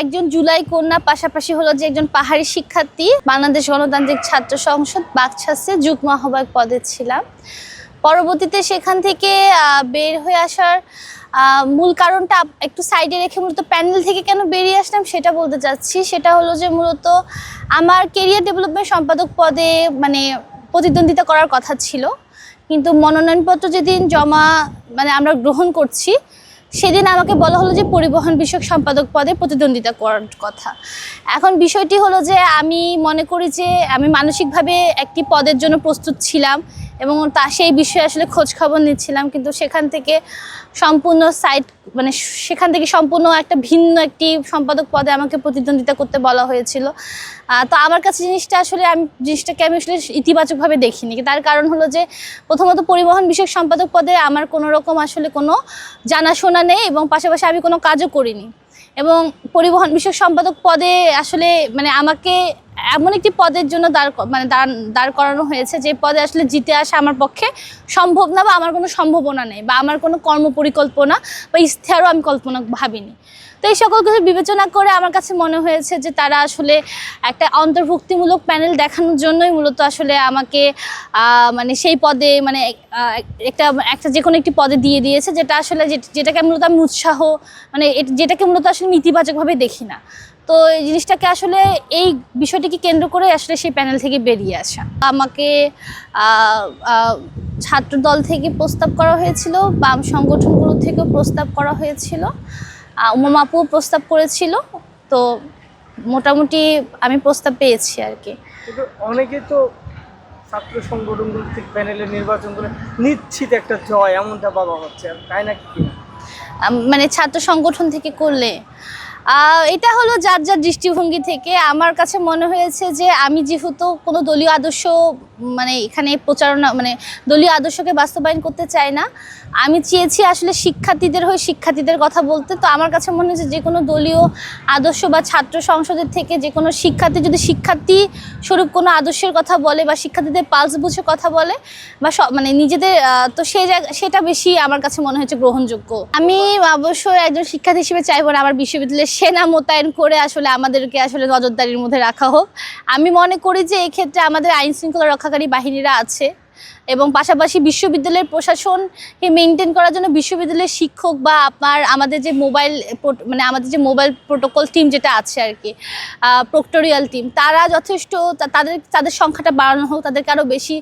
একজন জুলাই কন্যা, পাশাপাশি হলো যে একজন পাহাড়ি শিক্ষার্থী, বাংলাদেশ গণতান্ত্রিক ছাত্র সংসদ বাকছাসে যুগ্ম আহ্বায়ক পদে ছিলাম। পরবর্তীতে সেখান থেকে বের হয়ে আসার মূল কারণটা একটু সাইডে রেখে মূলত প্যানেল থেকে কেন বেরিয়ে আসলাম সেটা বলতে চাচ্ছি। সেটা হলো যে মূলত আমার কেরিয়ার ডেভেলপমেন্ট সম্পাদক পদে মানে প্রতিদ্বন্দ্বিতা করার কথা ছিল। কিন্তু মনোনয়নপত্র যেদিন জমা মানে আমরা গ্রহণ করছি সেদিন আমাকে বলা হলো যে পরিবহন বিষয়ক সম্পাদক পদে প্রতিদ্বন্দ্বিতা করার কথা। এখন বিষয়টি হলো যে আমি মনে করি যে আমি মানসিকভাবে একটি পদের জন্য প্রস্তুত ছিলাম। এবং তা সেই বিষয়ে আসলে খোঁজ খবর নিচ্ছিলাম, কিন্তু সেখান থেকে সম্পূর্ণ সাইট মানে সেখান থেকে সম্পূর্ণ একটা ভিন্ন একটি সম্পাদক পদে আমাকে প্রতিদ্বন্দ্বিতা করতে বলা হয়েছিল। তো আমার কাছে জিনিসটা আসলে আমি, জিনিসটাকে আমি আসলে ইতিবাচকভাবে দেখিনি। তার কারণ হলো যে প্রথমত পরিবহন বিষয়ক সম্পাদক পদে আমার কোনো রকম আসলে কোনো জানাশোনা নেই এবং পাশাপাশি আমি কোনো কাজও করিনি। এবং পরিবহন বিষয়ক সম্পাদক পদে আসলে মানে আমাকে এমন একটি পদের জন্য দাঁড় মানে দাঁড় দাঁড় করানো হয়েছে যে পদে আসলে জিতে আসা আমার পক্ষে সম্ভব না বা আমার কোনো সম্ভাবনা নেই বা আমার কোনো কর্ম পরিকল্পনা বা ইশতেহারও আমি কল্পনা ভাবিনি। তো এই সকল কিছু বিবেচনা করে আমার কাছে মনে হয়েছে যে তারা আসলে একটা অন্তর্ভুক্তিমূলক প্যানেল দেখানোর জন্যই মূলত আসলে আমাকে মানে সেই পদে মানে একটা একটা যে কোনো একটি পদে দিয়ে দিয়েছে যেটা আসলে যেটাকে মূলত আমি উৎসাহ মানে যেটাকে মূলত আসলে ইতিবাচকভাবে দেখি না। তো এই জিনিসটাকে আসলে এই বিষয়টিকে কেন্দ্র করে আসলে সেই প্যানেল থেকে বেরিয়ে আসা। আমাকে ছাত্র দল থেকে প্রস্তাব করা হয়েছিল বাম সংগঠনগুলো থেকেও প্রস্তাব করা হয়েছিল আহ, উমা আপু প্রস্তাব করেছিল তো মোটামুটি আমি প্রস্তাব পেয়েছি আর কি। অনেকে তো ছাত্র সংগঠনগুলো থেকে প্যানেলের নির্বাচন করে নিশ্চিত একটা জয় এমনটা বাবা হচ্ছে আর তাই নাকি মানে ছাত্র সংগঠন থেকে করলে এটা হলো যার যার দৃষ্টিভঙ্গি থেকে। আমার কাছে মনে হয়েছে যে আমি যেহেতু কোনো দলীয় আদর্শ মানে এখানে প্রচারণা মানে দলীয় আদর্শকে বাস্তবায়ন করতে চাই না। আমি চেয়েছি আসলে শিক্ষার্থীদের হয়ে শিক্ষার্থীদের কথা বলতে। তো আমার কাছে মনে হয়েছে যে কোনো দলীয় আদর্শ বা ছাত্র সংসদের থেকে যে কোনো শিক্ষার্থী যদি শিক্ষার্থী স্বরূপ কোনো আদর্শের কথা বলে বা শিক্ষার্থীদের পালস বুঝে কথা বলে বা সব মানে নিজেদের তো সেই জায়গা সেটা বেশি আমার কাছে মনে হয়েছে গ্রহণযোগ্য। আমি অবশ্যই একজন শিক্ষার্থী হিসেবে চাইব না আমার বিশ্ববিদ্যালয়ে সেনা মোতায়েন করে আসলে আমাদেরকে আসলে নজরদারির মধ্যে রাখা হোক। আমি মনে করি যে এক্ষেত্রে আমাদের আইন শৃঙ্খলা রক্ষাকারী বাহিনীরা আছে। এবং পাশাপাশি বিশ্ববিদ্যালয়ের প্রশাসনকে মেনটেন করার জন্য বিশ্ববিদ্যালয়ের শিক্ষক বা আপনার আমাদের যে মোবাইল মানে আমাদের যে মোবাইল প্রোটোকল টিম যেটা আছে আর কি প্রক্টোরিয়াল টিম তারা যথেষ্ট তাদের তাদের সংখ্যাটা বাড়ানো হোক, তাদেরকে আরও বেশি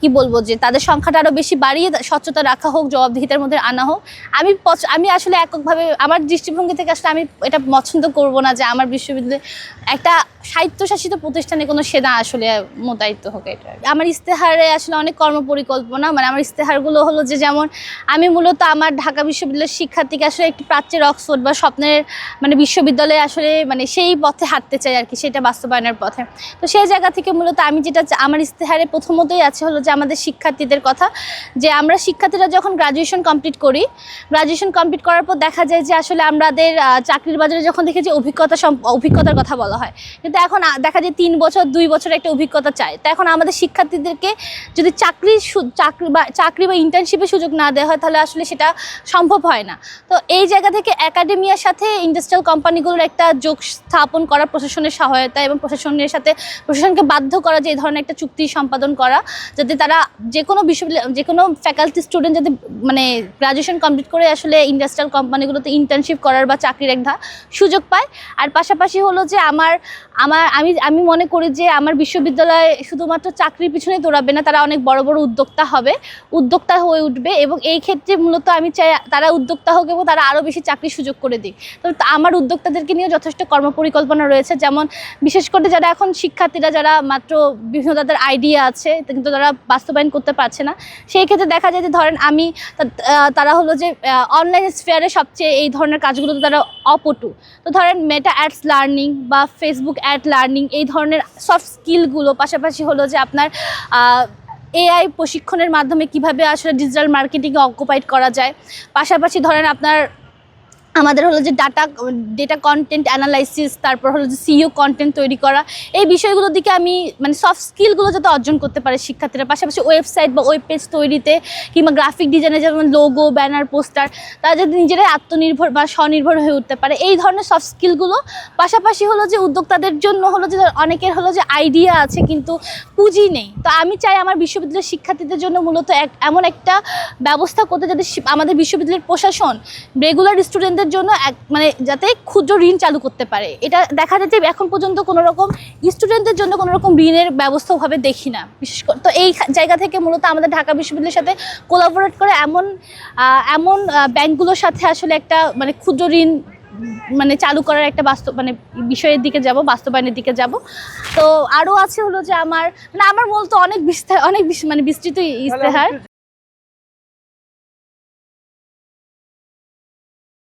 কি বলব যে তাদের সংখ্যাটা আরও বেশি বাড়িয়ে স্বচ্ছতা রাখা হোক, জবাবদিহিতার মধ্যে আনা হোক। আমি আমি আসলে এককভাবে আমার দৃষ্টিভঙ্গি থেকে আসলে আমি এটা পছন্দ করব না যে আমার বিশ্ববিদ্যালয়ে একটা স্বায়ত্তশাসিত প্রতিষ্ঠানে কোনো সেনা আসলে মোতায়েন হোক এটা। আমার ইস্তেহারে আসলে অনেক কর্মপরিকল্পনা মানে আমার ইস্তেহারগুলো হলো যে যেমন আমি মূলত আমার ঢাকা বিশ্ববিদ্যালয়ের শিক্ষার্থীকে আসলে একটি প্রাচ্যের অক্সফোর্ড বা স্বপ্নের মানে বিশ্ববিদ্যালয়ে আসলে মানে সেই পথে হাঁটতে চাই আর কি, সেটা বাস্তবায়নের পথে। তো সেই জায়গা থেকে মূলত আমি যেটা আমার ইস্তেহারে প্রথমতই আছে হলো যে আমাদের শিক্ষার্থীদের কথা, যে আমরা শিক্ষার্থীরা যখন গ্রাজুয়েশন কমপ্লিট করি গ্রাজুয়েশন কমপ্লিট করার পর দেখা যায় যে আসলে আমাদের চাকরির বাজারে যখন দেখেছি অভিজ্ঞতা অভিজ্ঞতার কথা বলা হয়, কিন্তু এখন দেখা যায় তিন বছর, দুই বছর একটা অভিজ্ঞতা চায় তো এখন আমাদের শিক্ষার্থীদেরকে যদি চাকরি চাকরি বা চাকরি বা ইন্টার্নশিপের সুযোগ না দেওয়া হয়, তাহলে আসলে সেটা সম্ভব হয় না। তো এই জায়গা থেকে একাডেমিয়ার সাথে ইন্ডাস্ট্রিয়াল কোম্পানিগুলোর একটা যোগ স্থাপন করা প্রশাসনের সহায়তা এবং প্রশাসনের সাথে প্রশাসনকে বাধ্য করা যে এই ধরনের একটা চুক্তি সম্পাদন করা, যাতে তারা যে কোনো বিশ্ববিদ্যালয়, যে কোনো ফ্যাকাল্টি স্টুডেন্ট যাতে মানে গ্রাজুয়েশন কমপ্লিট করে আসলে ইন্ডাস্ট্রিয়াল কোম্পানিগুলোতে ইন্টার্নশিপ করার বা চাকরির একটা সুযোগ পায়। আর পাশাপাশি হলো যে আমার আমার, আমি আমি মনে করি যে আমার বিশ্ববিদ্যালয় শুধুমাত্র চাকরির পিছনে দৌড়াবে না, তারা অনেক বড় বড় উদ্যোক্তা হবে, উদ্যোক্তা হয়ে উঠবে এবং এই ক্ষেত্রে মূলত আমি চাই তারা উদ্যোক্তা হোক এবং তারা আরও বেশি চাকরির সুযোগ করে দিক। তো আমার উদ্যোক্তাদেরকে নিয়ে যথেষ্ট কর্মপরিকল্পনা রয়েছে। যেমন বিশেষ করে যারা এখন শিক্ষার্থীরা, যারা মাত্র বিভিন্ন তাদের আইডিয়া আছে, কিন্তু তারা বাস্তবায়ন করতে পারছে না। সেই ক্ষেত্রে দেখা যায় যে ধরেন আমি তারা হলো যে অনলাইন স্ফেয়ারে সবচেয়ে এই ধরনের কাজগুলোতে তারা অপটু। তো ধরেন মেটা অ্যাডস লার্নিং বা ফেসবুক অ্যাড লার্নিং এই ধরনের সফট স্কিলগুলো পাশাপাশি হলো যে আপনার এআই প্রশিক্ষণের মাধ্যমে কীভাবে আসলে ডিজিটাল মার্কেটিংয়ে অকুপাইড করা যায়? পাশাপাশি ধরেন আপনার আমাদের হলো যে ডাটা ডেটা কন্টেন্ট অ্যানালাইসিস তারপর হলো যে সিইও কন্টেন্ট তৈরি করা। এই বিষয়গুলোর দিকে আমি মানে সফট স্কিলগুলো যাতে অর্জন করতে পারে শিক্ষার্থীরা, পাশাপাশি ওয়েবসাইট বা ওয়েব পেজ তৈরিতে, কিংবা গ্রাফিক ডিজাইনে যেমন লোগো ব্যানার পোস্টার তারা যাতে নিজেরাই আত্মনির্ভর বা স্বনির্ভর হয়ে উঠতে পারে। এই ধরনের সফট স্কিলগুলো পাশাপাশি হলো যে উদ্যোক্তাদের জন্য হলো যে, অনেকের হলো যে আইডিয়া আছে, কিন্তু পুঁজি নেই। তো আমি চাই আমার বিশ্ববিদ্যালয়ের শিক্ষার্থীদের জন্য মূলত এক, এমন একটা ব্যবস্থা করতে যাতে আমাদের বিশ্ববিদ্যালয়ের প্রশাসন রেগুলার স্টুডেন্টদের জন্য এক মানে যাতে ক্ষুদ্র ঋণ চালু করতে পারে। এটা দেখা যাচ্ছে এখন পর্যন্ত কোনো রকম স্টুডেন্টদের জন্য কোনো রকম ঋণের ব্যবস্থা ওভাবে দেখি না। বিশেষ করে তো এই জায়গা থেকে মূলত আমাদের ঢাকা বিশ্ববিদ্যালয়ের সাথে কোলাবোরেট করে এমন এমন ব্যাংকগুলোর সাথে আসলে একটা মানে ক্ষুদ্র ঋণ মানে চালু করার একটা বাস্তব মানে বিষয়ের দিকে যাব বাস্তবায়নের দিকে যাব। তো আরও আছে হলো যে আমার মানে আমার মূলত অনেক বিস্তার অনেক মানে বিস্তৃত ইস্তেহার